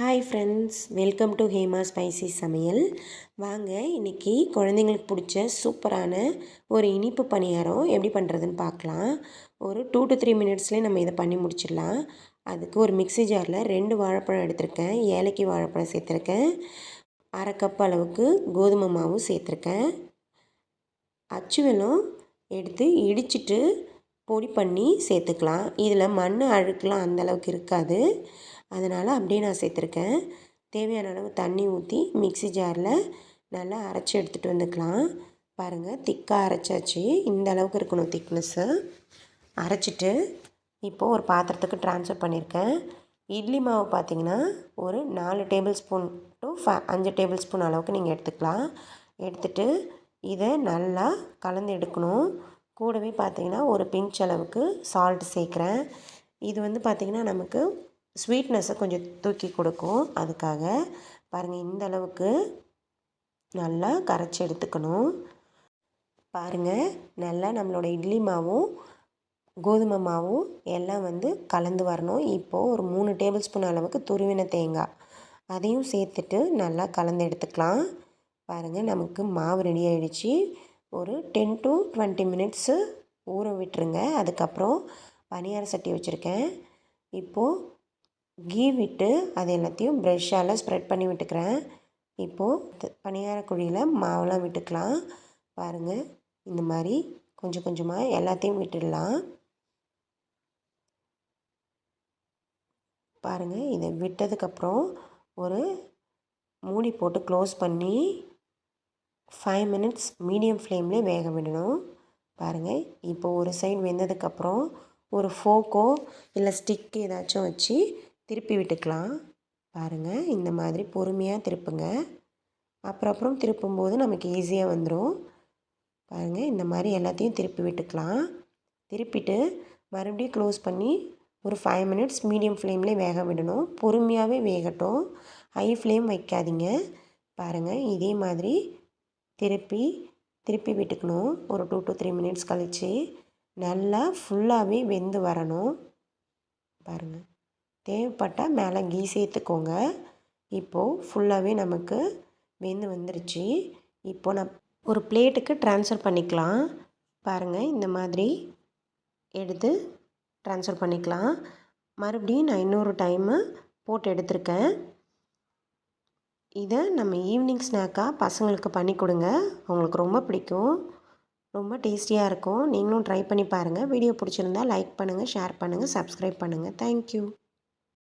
Hi friends welcome to Hema spicy சமையல் வாங்க இன்றைக்கி குழந்தைங்களுக்கு பிடிச்ச சூப்பரான ஒரு இனிப்பு பணியாரம் எப்படி பண்ணுறதுன்னு பார்க்கலாம். ஒரு டூ டு த்ரீ மினிட்ஸ்லேயே நம்ம இதை பண்ணி முடிச்சிடலாம். அதுக்கு ஒரு மிக்ஸி ஜாரில் ரெண்டு வாழைப்பழம் எடுத்திருக்கேன். ஏலக்கி வாழைப்பழம் சேர்த்துருக்கேன். அரை கப் அளவுக்கு கோதுமை மாவும் சேர்த்துருக்கேன். அச்சு வெல்லம் எடுத்து இடிச்சிட்டு பொடி பண்ணி சேர்த்துக்கலாம். இதில் மண் அழுக்கெலாம் அந்தளவுக்கு இருக்காது. அதனால் அப்படியே நான் சேர்த்துருக்கேன். தேவையான அளவு தண்ணி ஊற்றி மிக்ஸி ஜாரில் நல்லா அரைச்சி எடுத்துகிட்டு வந்துக்கலாம். பாருங்கள் திக்காக அரைச்சாச்சு. இந்த அளவுக்கு இருக்கணும் திக்னஸ்ஸு அரைச்சிட்டு இப்போது ஒரு பாத்திரத்துக்கு ட்ரான்ஸ்ஃபர் பண்ணியிருக்கேன் இட்லி மாவு பார்த்திங்கன்னா ஒரு நாலு டேபிள் ஸ்பூன் டு ஃப அஞ்சு டேபிள் ஸ்பூன் அளவுக்கு நீங்கள் எடுத்துக்கலாம். எடுத்துகிட்டு இதை நல்லா கலந்து எடுக்கணும். கூடவே பார்த்திங்கன்னா ஒரு பிஞ்ச் அளவுக்கு சால்ட் சேர்க்குறேன். இது வந்து பார்த்திங்கன்னா நமக்கு ஸ்வீட்னஸை கொஞ்சம் தூக்கி கொடுக்கும். அதுக்காக பாருங்கள் இந்த அளவுக்கு நல்லா கரைச்சி எடுத்துக்கணும். பாருங்கள் நல்லா நம்மளோட இட்லி மாவும் கோதுமை மாவும் எல்லாம் வந்து கலந்து வரணும். இப்போது ஒரு மூணு டேபிள் ஸ்பூன் அளவுக்கு துருவின தேங்காய். அதையும் சேர்த்துட்டு நல்லா கலந்து எடுத்துக்கலாம். பாருங்கள் நமக்கு மாவு ரெடி ஆகிடுச்சு ஒரு டென் டு டுவெண்ட்டி மினிட்ஸு ஊற விட்டுருங்க. அதுக்கப்புறம் பனியார சட்டி வச்சுருக்கேன். இப்போது கீ விட்டு அது எல்லாத்தையும் ப்ரெஷ்ஷால் ஸ்ப்ரெட் பண்ணி விட்டுக்கிறேன். இப்போது பணியாரக்குழியில் குழியில் மாவெல்லாம் விட்டுக்கலாம். பாருங்கள் இந்த மாதிரி கொஞ்சம் கொஞ்சமாக எல்லாத்தையும் விட்டுடலாம். பாருங்கள் இதை விட்டதுக்கப்புறம் ஒரு மூடி போட்டு க்ளோஸ் பண்ணி ஃபைவ் மினிட்ஸ் மீடியம் ஃப்ளேம்லேயே வேக விடணும். பாருங்கள் இப்போ ஒரு சைடு வெந்ததுக்கப்புறம் ஒரு ஃபோக்கோ இல்லை ஸ்டிக்கு ஏதாச்சும் வச்சு திருப்பி விட்டுக்கலாம். பாருங்கள் இந்த மாதிரி பொறுமையாக திருப்புங்க. அப்புறம் அப்புறம் திருப்பும்போது நமக்கு ஈஸியாக வந்துடும் பாருங்கள் இந்த மாதிரி எல்லாத்தையும் திருப்பி விட்டுக்கலாம். திருப்பிட்டு மறுபடியும் க்ளோஸ் பண்ணி ஒரு ஃபைவ் மினிட்ஸ் மீடியம் ஃப்ளேம்லேயே வேக விடணும். பொறுமையாகவே வேகட்டும். ஹை ஃப்ளேம் வைக்காதீங்க. பாருங்கள் இதே மாதிரி திருப்பி திருப்பி விட்டுக்கணும். ஒரு டூ டு த்ரீ மினிட்ஸ் கழித்து நல்லா ஃபுல்லாகவே வெந்து வரணும். பாருங்கள் தேவைப்பட்டால் மேலே கீ சேர்த்துக்கோங்க. இப்போது ஃபுல்லாகவே நமக்கு வெந்து வந்துருச்சு. இப்போது நான் ஒரு பிளேட்டுக்கு ட்ரான்ஸ்ஃபர் பண்ணிக்கலாம். பாருங்கள் இந்த மாதிரி எடுத்து ட்ரான்ஸ்ஃபர் பண்ணிக்கலாம். மறுபடியும் நான் இன்னொரு டைமு போட்டு எடுத்திருக்கேன். இதை நம்ம ஈவினிங் ஸ்நாக்காக பசங்களுக்கு பண்ணி கொடுங்க. அவங்களுக்கு ரொம்ப பிடிக்கும். ரொம்ப டேஸ்டியாக இருக்கும். நீங்களும் ட்ரை பண்ணி பாருங்கள் வீடியோ பிடிச்சிருந்தா லைக் பண்ணுங்கள் ஷேர் பண்ணுங்கள் சப்ஸ்கிரைப் பண்ணுங்கள் தேங்க்யூ